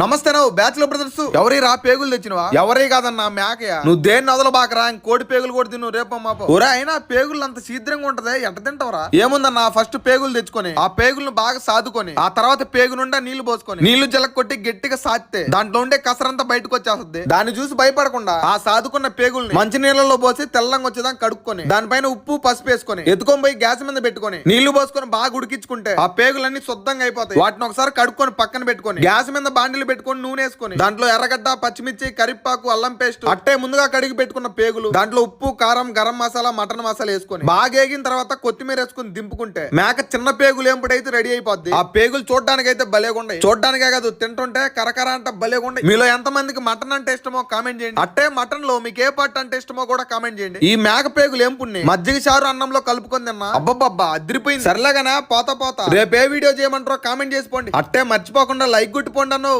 నమస్తే నువ్వు bachelor brothers. ఎవరి రా పేగులు తెచ్చినవా? ఎవరే కాదన్నా మేకయ నువ్వు దేన్ని వదల బాకరా? ఇంక కోడి పేగులు కూడా తిను రేపు మాపో ఒరే అయినా పేగులు అంత శీఘ్రంగా ఉంటదే? ఎట్ట తింటావరా? ఏముందన్నా ఫస్ట్ పేగులు తెచ్చుకొని ఆ పేగులను బాగా సాదుకొని ఆ తర్వాత పేగు నుండా నీళ్ళు పోసుకొని నీళ్ళు జలక్ కొట్టి గట్టిగా సాతితే దాంట్లో ఉండే కసరంతా బయటకు వచ్చేస్తుంది. దాన్ని చూసి భయపడకుండా ఆ సాదుకున్న పేగుల్ని మంచి నీళ్ళలో పోసి తెల్లంగా వచ్చేదాకా కడుక్కొని దానిపైన ఉప్పు పసుపు వేసుకొని ఎత్తుకొని పోయి గ్యాస్ మీద పెట్టుకొని నీళ్ళు పోసుకొని బాగా ఉడికించుకుంటే ఆ పేగులన్నీ శుద్ధంగా అయిపోతాయి. వాటిని ఒకసారి కడుక్కొని పక్కన పెట్టుకొని గ్యాస్ మీద బాండిలు పెట్టుకొని నూనె వేసుకొని. దాంట్లో ఎర్రగడ్డ పచ్చిమిర్చి కరివేపాకు అల్లం పేస్ట్. అట్టే ముందుగా కడిగి పెట్టుకున్న పేగులు. దాంట్లో ఉప్పు కారం గరం మసాలా మటన్ మసాలా వేసుకొని. బాగా వేగిన తర్వాత కొత్తిమీర వేసుకొని దింపుకుంటే మేక చిన్న పేగులు ఏంపుడైతే రెడీ అయిపోద్ది. ఆ పేగులు చూడడానికి అయితే భలేగుండాయి చూడడానికే కాదు తింటుంటే కరకర అంటే భలేగుండాయి మీలో ఎంత మందికి మటన్ అంటే ఇష్టమో కామెంట్ చేయండి. అట్టే మటన్లో మీకు ఏ పార్ట్ అంటే ఇష్టమో కూడా కామెంట్ చేయండి. ఈ మేక పేగులు ఏం పుణ్యం మజ్జిగ చారు అన్నంలో కలుపుకొని తిన్నా. అబ్బబ్బబ్బా అదిరిపోయింది. సర్లేగానే పోతా పోతా. రేపు ఏ వీడియో చేయమంటారో కామెంట్ చేసుకోండి అట్టే మర్చిపోకుండా లైక్ కొట్టిపోండి అన్నావు.